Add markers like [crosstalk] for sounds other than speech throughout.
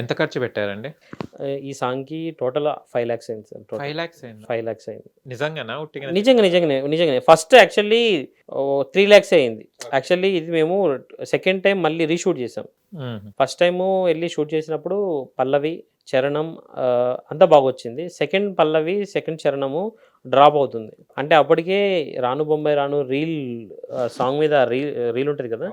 ఎంత ఖర్చు పెట్టారండి? ఈ సాంగ్కి టోటల్ ఫైవ్ ల్యాక్స్ అయింది సార్ టోటల్. ఫైవ్ ల్యాక్స్ అయింది? ఫైవ్ ల్యాక్స్ అయింది. నిజంగానా? ఉట్టిగా నిజంగా నిజంగానే నిజంగానే. ఫస్ట్ యాక్చువల్లీ త్రీ ల్యాక్స్ అయింది. యాక్చువల్లీ ఇది మేము సెకండ్ టైం మళ్ళీ రీషూట్ చేసాం. ఫస్ట్ టైము వెళ్ళి షూట్ చేసినప్పుడు పల్లవి చరణం అంతా బాగొచ్చింది. సెకండ్ పల్లవి సెకండ్ చరణము డ్రాప్ అవుతుంది. అంటే అప్పటికే రాను బొంబాయి రాను రీల్ సాంగ్ మీద రీల్ రీల్ ఉంటుంది కదా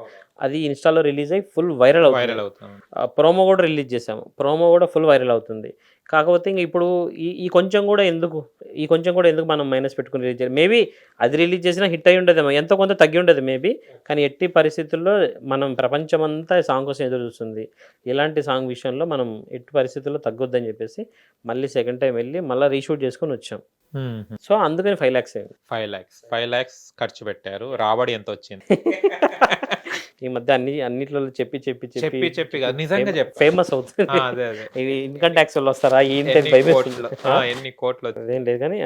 అది ఇన్స్టాలో రిలీజ్ అయ్యి ఫుల్ వైరల్ అవుతుంది. వైరల్ అవుతుంది. ప్రోమో కూడా రిలీజ్ చేసాము ప్రోమో కూడా ఫుల్ వైరల్ అవుతుంది. కాకపోతే ఇంక ఇప్పుడు ఈ ఈ కొంచెం కూడా ఎందుకు ఈ కొంచెం కూడా ఎందుకు మనం మైనస్ పెట్టుకుని రిలీజ్ చేయాలి? మేబీ అది రిలీజ్ చేసినా హిట్ అయి ఉండదేమో ఎంతో కొంత తగ్గి ఉండదు మేబీ కానీ ఎట్టి పరిస్థితుల్లో మనం ప్రపంచమంతా సాంగ్ కోసం ఎదురు చూస్తుంది. ఇలాంటి సాంగ్ విషయంలో మనం ఎట్టి పరిస్థితుల్లో తగ్గొద్దని చెప్పేసి మళ్ళీ సెకండ్ టైం వెళ్ళి మళ్ళీ రీషూట్ చేసుకొని వచ్చాం. సో అందుకని ఫైవ్ ల్యాక్స్ అయింది ఫైవ్ ల్యాక్స్ ఫైవ్ ల్యాక్స్ ఖర్చు పెట్టారు. రాబడి ఎంత వచ్చింది? [laughs] ఈ మధ్య అన్ని అన్నిట్లో చెప్పి చెప్పి చెప్పి చెప్పి నిజంగా చెప్పు. ఫేమస్ అవుతుంది. [laughs] ఇన్కమ్ ట్యాక్స్ వాళ్ళు వస్తారా? ఏంటి ఎన్ని కోట్లు అదేం లేదు కానీ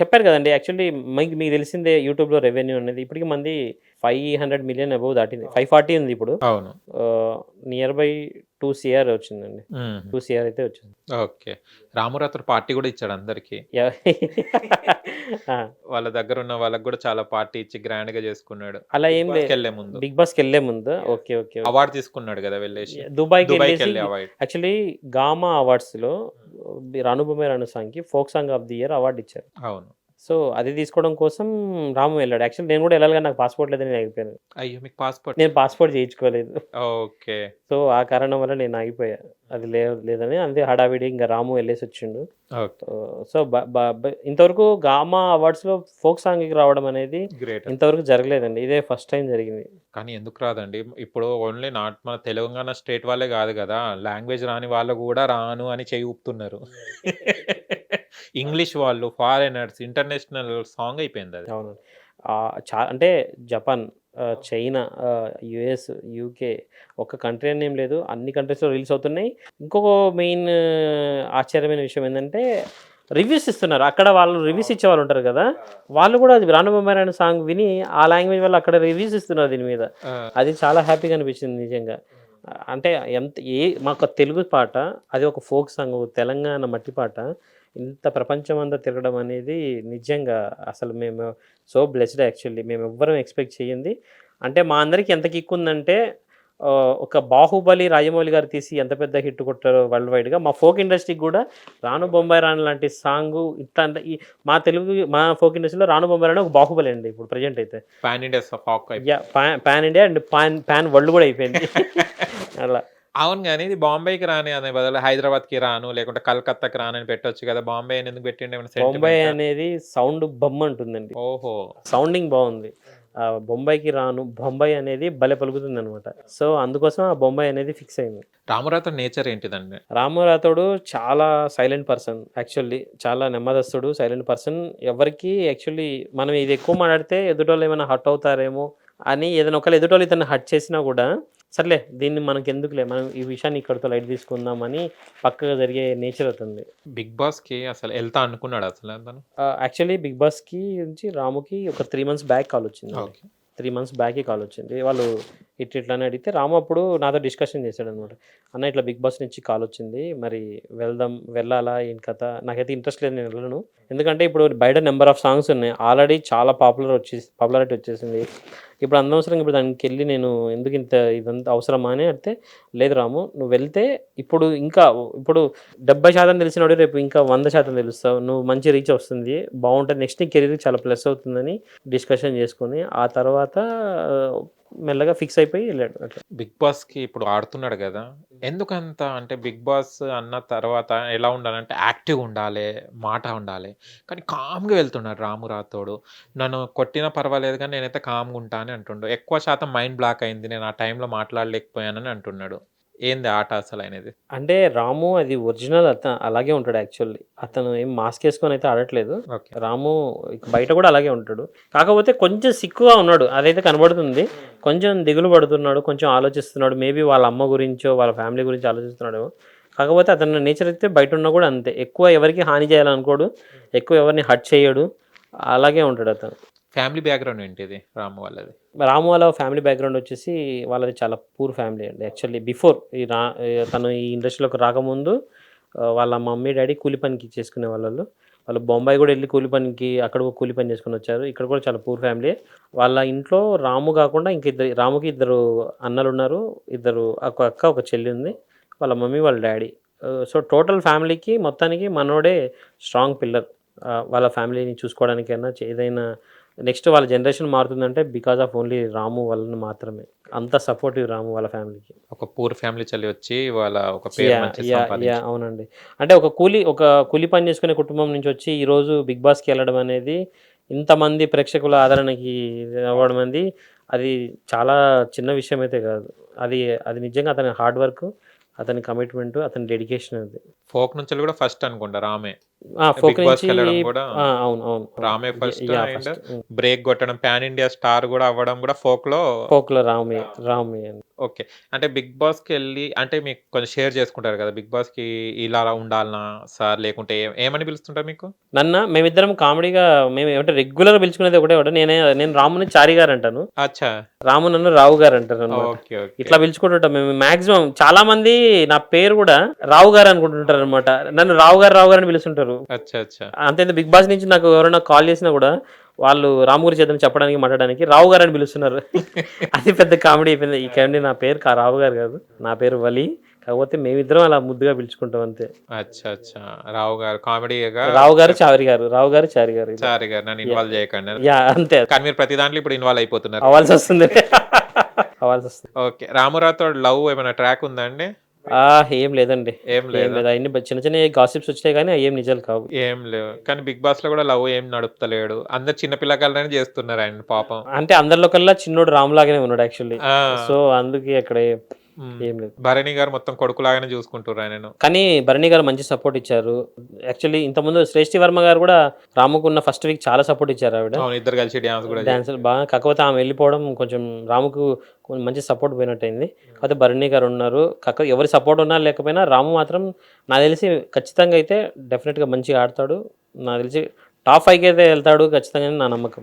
చెప్పారు కదండి. యాక్చువల్లీ మీకు మీకు తెలిసిందే యూట్యూబ్లో రెవెన్యూ అనేది. ఇప్పటికి మంది ఫైవ్ హండ్రెడ్ మిలియన్ అబౌవ్ దాటింది. ఫైవ్ ఫార్టీ ఉంది ఇప్పుడు. అవును. నియర్ బై టూ సిఆర్ వచ్చిందండి. టూ సిఆర్ అయితే వచ్చింది. ఓకే. రామురాత్రి పార్టీ కూడా ఇచ్చాడు అందరికి. [laughs] వాళ్ళ దగ్గర ఉన్న వాళ్ళకి కూడా చాలా పార్టీ ఇచ్చి గ్రాండ్గా చేసుకున్నాడు. అలా ఏం వెళ్ళే ముందు. బిగ్ బాస్కి వెళ్ళే ముందు. ఓకే ఓకే అవార్డు తీసుకున్నాడు కదా వెళ్ళేసి అవార్డు యాక్చువల్లీ గామా అవార్డ్స్లో రానుబొమ్మ రాను సాంగ్కి folk song of the year award ఇచ్చారు. అవును. సో అది తీసుకోవడం కోసం రాము వెళ్ళాడు. యాక్చువల్లీ నేను కూడా వెళ్ళాలి కానీ నాకు పాస్పోర్ట్ లేదని నేను ఆగిపోయాను. అయ్యో మీకు పాస్పోర్ట్ నేను పాస్పోర్ట్ చేయించుకోలేదు. ఓకే. సో ఆ కారణం వల్ల నేను ఆగిపోయా. అది లే లేదని అంతే హడావిడి ఇంకా రాము వెళ్ళేసి వచ్చిండు. సో ఇంతవరకు గామా అవార్డ్స్లో ఫోక్ సాంగ్కి రావడం అనేది ఇంతవరకు జరగలేదండి. ఇదే ఫస్ట్ టైం జరిగింది. కానీ ఎందుకు రాదండి? ఇప్పుడు ఓన్లీ నాట్ మన తెలంగాణ స్టేట్ వాళ్ళే కాదు కదా. లాంగ్వేజ్ రాని వాళ్ళు కూడా రాను అని చేయి ఊపుతున్నారు. [laughs] ఇంగ్లీష్ వాళ్ళు ఫారినర్స్ ఇంటర్నేషనల్ సాంగ్ అయిపోయింది అది. అవును. చా అంటే జపాన్ చైనా యుఎస్ యూకే ఒక కంట్రీ అని ఏం లేదు. అన్ని కంట్రీస్లో రిలీజ్ అవుతున్నాయి. ఇంకొక మెయిన్ ఆశ్చర్యమైన విషయం ఏంటంటే రివ్యూస్ ఇస్తున్నారు. అక్కడ వాళ్ళు రివ్యూస్ ఇచ్చే వాళ్ళు ఉంటారు కదా. వాళ్ళు కూడా అది రానుబొమ్మారాయణ సాంగ్ విని ఆ లాంగ్వేజ్ వల్ల అక్కడ రివ్యూస్ ఇస్తున్నారు దీని మీద. అది చాలా హ్యాపీగా అనిపించింది నిజంగా. అంటే ఎంత ఏ మాకు తెలుగు పాట అది ఒక ఫోక్ సాంగ్ తెలంగాణ మట్టి పాట. ఇంత ప్రపంచం అంతా తిరగడం అనేది నిజంగా అసలు మేము సో బ్లెస్డ్ యాక్చువల్లీ మేము ఎవ్వరం ఎక్స్పెక్ట్ చేయండి అంటే మా అందరికి ఎంత కిక్ ఉందంటే ఒక బాహుబలి రాజమౌళి గారు తీసి ఎంత పెద్ద హిట్ కొట్టారో వరల్డ్ వైడ్గా మా ఫోక్ ఇండస్ట్రీకి కూడా రాను బొంబాయి రాను లాంటి సాంగ్ ఇట్లా ఈ మా తెలుగు మా ఫోక్ ఇండస్ట్రీలో రాను బొంబాయి రాను ఒక బాహుబలి అండి ఇప్పుడు ప్రజెంట్ అయితే. Pan India pan India and pan pan world కూడా అయిపోయింది. [laughs] అలా. అవును కానీ ఇది బాంబేకి రాని అనే బదులు హైదరాబాద్కి రాను లేకుంటే కలకత్తాకి రాను అని పెట్టొచ్చు కదా. బాంబే అని ఎందుకు పెట్టిండే బొంబాయి? అనేది సౌండ్ బొమ్మ అంటుందండి. ఓహో. సౌండింగ్ బాగుంది. ఆ బొంబాయికి రాను బొంబాయి అనేది భలే పలుకుతుంది అనమాట సో అందుకోసం ఆ బొంబాయి అనేది ఫిక్స్ అయింది. రామరాతో నేచర్ ఏంటిదండి? రాము రాథోడు చాలా సైలెంట్ పర్సన్ యాక్చువల్లీ. చాలా నెమ్మదస్తుడు సైలెంట్ పర్సన్. ఎవరికి యాక్చువల్లీ మనం ఇది ఎక్కువ మాట్లాడితే ఎదుటోళ్ళు ఏమైనా హట్ అవుతారేమో అని ఏదైనా ఒకళ్ళు ఎదుటోళ్ళు ఇతను హట్ చేసినా కూడా సర్లే దీన్ని మనకి ఎందుకులే మనం ఈ విషయాన్ని ఇక్కడితో లైట్ తీసుకుందామని పక్కగా జరిగే నేచర్ అవుతుంది. బిగ్ బాస్కి అసలు వెళ్తా అనుకున్నాడు అసలు యాక్చువల్లీ బిగ్ బాస్కి నుంచి రాముకి ఒక త్రీ మంత్స్ బ్యాక్ కాల్ వచ్చింది త్రీ మంత్స్ బ్యాకే కాల్ వచ్చింది. వాళ్ళు ఇట్లా ఇట్లా అని అడిగితే రాము అప్పుడు నాతో డిస్కషన్ చేశాడు అనమాట అన్న ఇట్లా బిగ్ బాస్ నుంచి కాల్ వచ్చింది. మరి వెళ్దాం వెళ్ళాలా? ఏం కథ? నాకైతే ఇంట్రెస్ట్ లేదు నేను వెళ్ళను. ఎందుకంటే ఇప్పుడు బయట నెంబర్ ఆఫ్ సాంగ్స్ ఉన్నాయి. ఆల్రెడీ చాలా పాపులర్ వచ్చేసి పాపులారిటీ వచ్చేసింది. ఇప్పుడు అనవసరంగా ఇప్పుడు దానికి వెళ్ళి నేను ఎందుకు ఇంత ఇదంతా అవసరమా అని అంటే లేదు రాము నువ్వు వెళ్తే ఇప్పుడు ఇంకా ఇప్పుడు డెబ్బై శాతం తెలిసినోడు రేపు ఇంకా వంద శాతం తెలుస్తావు. నువ్వు మంచి రీచ్ వస్తుంది. బాగుంటుంది. నెక్స్ట్ నీ కెరీర్ చాలా ప్లస్ అవుతుందని డిస్కషన్ చేసుకొని ఆ తర్వాత మెల్లగా ఫిక్స్ అయిపోయి వెళ్ళాడు అట్లా. బిగ్ బాస్కి ఇప్పుడు ఆడుతున్నాడు కదా ఎందుకంత అంటే బిగ్ బాస్ అన్న తర్వాత ఎలా ఉండాలంటే యాక్టివ్ ఉండాలి మాట ఉండాలి. కానీ కామ్గా వెళ్తున్నాడు రాము రాతోడు నన్ను కొట్టినా పర్వాలేదు కానీ నేనైతే కామ్గా ఉంటా అని అంటుండు. ఎక్కువ శాతం మైండ్ బ్లాక్ అయింది. నేను ఆ టైంలో మాట్లాడలేకపోయానని అంటున్నాడు. ఏంది ఆట అసలు అనేది? అంటే రాము అది ఒరిజినల్ అతను అలాగే ఉంటాడు యాక్చువల్లీ. అతను ఏం మాస్క్ వేసుకొని అయితే ఆడట్లేదు. రాము బయట కూడా అలాగే ఉంటాడు. కాకపోతే కొంచెం సిక్కుగా ఉన్నాడు. అదైతే కనబడుతుంది. కొంచెం దిగులు పడుతున్నాడు. కొంచెం ఆలోచిస్తున్నాడు. మేబీ వాళ్ళ అమ్మ గురించో వాళ్ళ ఫ్యామిలీ గురించి ఆలోచిస్తున్నాడు. కాకపోతే అతని నేచర్ అయితే బయట ఉన్నా కూడా అంతే. ఎక్కువ ఎవరికి హాని చేయాలనుకోడు. ఎక్కువ ఎవరిని హట్ చేయడు. అలాగే ఉంటాడు అతను. ఫ్యామిలీ బ్యాక్‌గ్రౌండ్ ఏంటిది రాము వాళ్ళది? రాము వాళ్ళ ఫ్యామిలీ బ్యాక్‌గ్రౌండ్ వచ్చేసి వాళ్ళది చాలా పూర్ ఫ్యామిలీ అండి. యాక్చువల్లీ బిఫోర్ ఈ రా తను ఈ ఇండస్ట్రీలోకి రాకముందు వాళ్ళ మమ్మీ, డాడీ కూలి పనికి చేసుకునే వాళ్ళు బొంబాయి కూడా వెళ్ళి కూలి పనికి అక్కడ కూడా కూలి పని చేసుకుని వచ్చారు ఇక్కడ కూడా చాలా పూర్ ఫ్యామిలీ. వాళ్ళ ఇంట్లో రాము కాకుండా ఇంక ఇద్దరు రాముకి ఇద్దరు అన్నలు ఉన్నారు ఇద్దరు ఒక అక్క, ఒక చెల్లి ఉంది. వాళ్ళ మమ్మీ, వాళ్ళ డాడీ సో టోటల్ ఫ్యామిలీకి మొత్తానికి మనోడే స్ట్రాంగ్ పిల్లర్. వాళ్ళ ఫ్యామిలీని చూసుకోవడానికైనా ఏదైనా నెక్స్ట్ వాళ్ళ జనరేషన్ మారుతుందంటే బికాస్ ఆఫ్ ఓన్లీ రాము వలన మాత్రమే. అంత సపోర్టివ్ రాము వాళ్ళ ఫ్యామిలీకి. ఒక పూర్ ఫ్యామిలీ చెల్లి వచ్చి వాళ్ళ ఒక! అవునండి. అంటే ఒక కూలి ఒక కూలి పని చేసుకునే కుటుంబం నుంచి వచ్చి ఈరోజు 'బిగ్ బాస్'కి ఎళ్ళడం అనేది ఇంతమంది ప్రేక్షకుల ఆదరణకి అవ్వడం అనేది అది చాలా చిన్న విషయం అయితే కాదు. అది అది నిజంగా అతని హార్డ్ వర్క్, అతని కమిట్మెంట్, అతని డెడికేషన్ అది. ఫోక్ నుంచి కూడా ఫస్ట్ అనుకుంటా రామే. ఫోక్ నుంచి! అవును. అవును. రామే ఫస్ట్! అండ్. బ్రేక్ కొట్టడం పాన్ ఇండియా స్టార్ కూడా అవ్వడం కూడా ఫోక్‌లో ఫోక్‌లో రామే. రామే అని. ఓకే. అంటే 'బిగ్ బాస్'కెళ్ళి అంటే మీకు కొంచెం షేర్ చేసుకుంటారు కదా! 'బిగ్ బాస్'కి ఇలా ఉండాలనా సార్ లేకుంటే ఏమని పిలుస్తుంటారు మీకు? నన్నా మేమిద్దరం కామెడీగా మేము ఏమంటే రెగ్యులర్‌గా పిలుచుకునేది ఒకటే ఒకటి. నేనే నేను రాముని చారి గారు అంటాను. అచ్చా! రాము నన్ను రావు గారు. ఓకే. ఇట్లా పిలుచుకుంటుంటాం మేము మాక్సిమం చాలా మంది నా పేరు కూడా రావు గారు అనుకుంటుంటారు అనమాట. నన్ను రావు గారు, రావు గారు అని పిలుస్తుంటారు. అచ్చా! అచ్చా! అంతేందుకు 'బిగ్ బాస్' నుంచి నాకు ఎవరైనా కాల్ చేసినా కూడా వాళ్ళు రాము గురించి ఏదైనా చెప్పడానికి, మాట్లాడడానికి రావు గారు అని పిలుస్తున్నారు. [laughs] అది పెద్ద కామెడీ అయిపోయింది. ఈ కామెడీ నా పేరు రావు గారు కాదు. నా పేరు వలి. కాకపోతే మేమిద్దరం అలా ముద్దుగా పిలుచుకుంటాం అంతే. అచ్చా! అచ్చా! రావు గారు కామెడీగా రావు గారు, చారి గారు. రావు గారు, చారి గారు. చారి గారు నన్ను ఇన్వాల్వ్ చేయకండి. అంతే. కానీ మీరు ప్రతి దాంట్లో ఇప్పుడు ఇన్వాల్వ్ అయిపోతున్నారు. అవ్వాల్సి వస్తుంది. [laughs] అవ్వాల్సి వస్తుంది. ఓకే. లవ్ ఏమైనా ట్రాక్ ఉందా అండి? ఏం లేదండి. ఏం ఏం లేదా? అయన్నీ చిన్న చిన్నయి గాసిప్స్ వచ్చినాయి కానీ అయ్యేం నిజాలు కావు. ఏం లేవు. కానీ 'బిగ్ బాస్'లో కూడా లవ్ ఏం నడుపుతలేడు. అందరు చిన్న పిల్లకాయలనే చేస్తున్నారు ఆయన పాపం. అంటే అందరిలో కల్లా చిన్నోడు రామ్ లాగానే ఉన్నాడు యాక్చువల్లీ. సో అందుకే అక్కడ ఏ- హ్మ్. ఏం లేదు. భరణి గారు మొత్తం కొడుకులాగానే చూసుకుంటుర్రు ఆయనను. కానీ భరణి గారు మంచి సపోర్ట్ ఇచ్చారు. యాక్చువల్లీ ఇంతకుముందు శ్రేష్ఠి వర్మ గారు కూడా రాముకు ఉన్న ఫస్ట్ వీక్ చాలా సపోర్ట్ ఇచ్చారు ఆవిడ. ఇద్దరు కలిసి డాన్స్ కూడా. డాన్సులు బాగా కాకపోతే ఆమె వెళ్ళిపోవడం కొంచెం రాముకు మంచి సపోర్ట్ పోయినట్టయింది. కాకపోతే భరణి గారు ఉన్నారు. కాక ఎవరి సపోర్ట్ ఉన్నా లేకపోయినా రాము మాత్రం నాకు తెలిసి ఖచ్చితంగా అయితే డెఫినెట్‌గా మంచిగా ఆడతాడు. నాకు తెలిసి టాప్ 5కి అయితే వెళ్తాడు ఖచ్చితంగా నా నమ్మకం.